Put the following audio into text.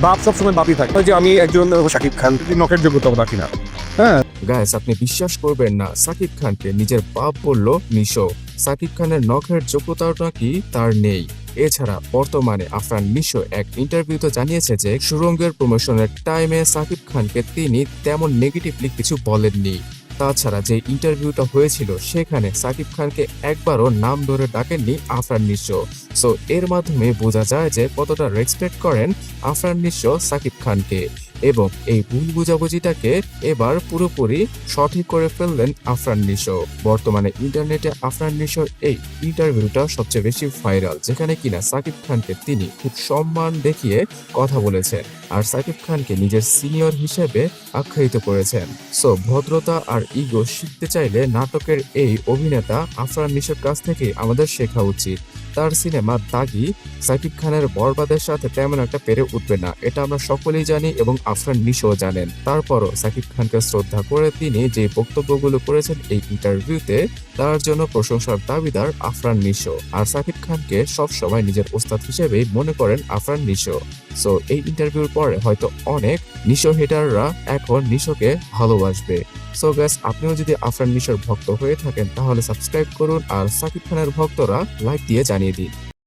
বাপ সবসময় বাপই থাকে। ওই যে আমি একজন শাকিব খান। নখের যোগ্যতা রাখি না। হ্যাঁ। গাইস আপনি বিশ্বাস করবেন না সাকিব খানকে নিজের বাপ বলল মিশো। সাকিব খানের নখের যোগ্যতাও কি? তার নেই। এছাড়া বর্তমানে আফরান মিশো এক ইন্টারভিউতে জানিয়েছে যে সুরঙ্গের প্রমোশনের টাইমে সাকিব খানকে তিনি তেমন নেগেটিভলি কিছু বলেননি। তাছাড়া যে ইন্টারভিউটা হয়েছিল, সেখানে সাকিব খানকে একবারও নাম ধরে ডাকেননি আফরান নিশ্চ সো এর মাধ্যমে বোঝা যায় যে কতটা রেসপেক্ট করেন আফরান নিশ্চ সাকিব খানকে। এবং এই ভুল বুঝাবুঝিটাকে এবার পুরোপুরি সঠিক করে ফেললেন আফরান নিশো। বর্তমানে ইন্টারনেটে আফরান নিশোর এই ইন্টারভিউটা সবচেয়ে বেশি ভাইরাল, যেখানে কিনা সাকিব খানকে তিনি খুব সম্মান দেখিয়ে কথা বলেছেন আর সাকিব খানকে নিজের সিনিয়র হিসেবে আখ্যায়িত করেছেন। সো, ভদ্রতা আর ইগো শিখতে চাইলে নাটকের এই অভিনেতা আফরান নিশোর কাছ থেকে আমাদের শেখা উচিত। তার সিনেমা দাগি সাকিব খানের বরবাদের সাথে তেমন একটা পেরে উঠবে না, এটা আমরা সকলেই জানি এবং আফরান নিশো জানেন। তারপরও সাকিব খানকে শ্রদ্ধা করে তিনি যে বক্তব্যগুলো করেছেন এই ইন্টারভিউতে তার জন্য প্রশংসার দাবিদার আফরান নিশো আর সাকিব খানকে সব সময় নিজের ওস্তাদ হিসেবেই মনে করেন আফরান নিশো সো এই ইন্টারভিউর পরে হয়তো অনেক নিশো হেটাররা এখন নিশোকে ভালোবাসবে। সো গ্যাস আপনিও যদি আফরান নিশোর ভক্ত হয়ে থাকেন, তাহলে সাবস্ক্রাইব করুন আর সাকিব খানের ভক্তরা লাইক দিয়ে জানিয়ে ini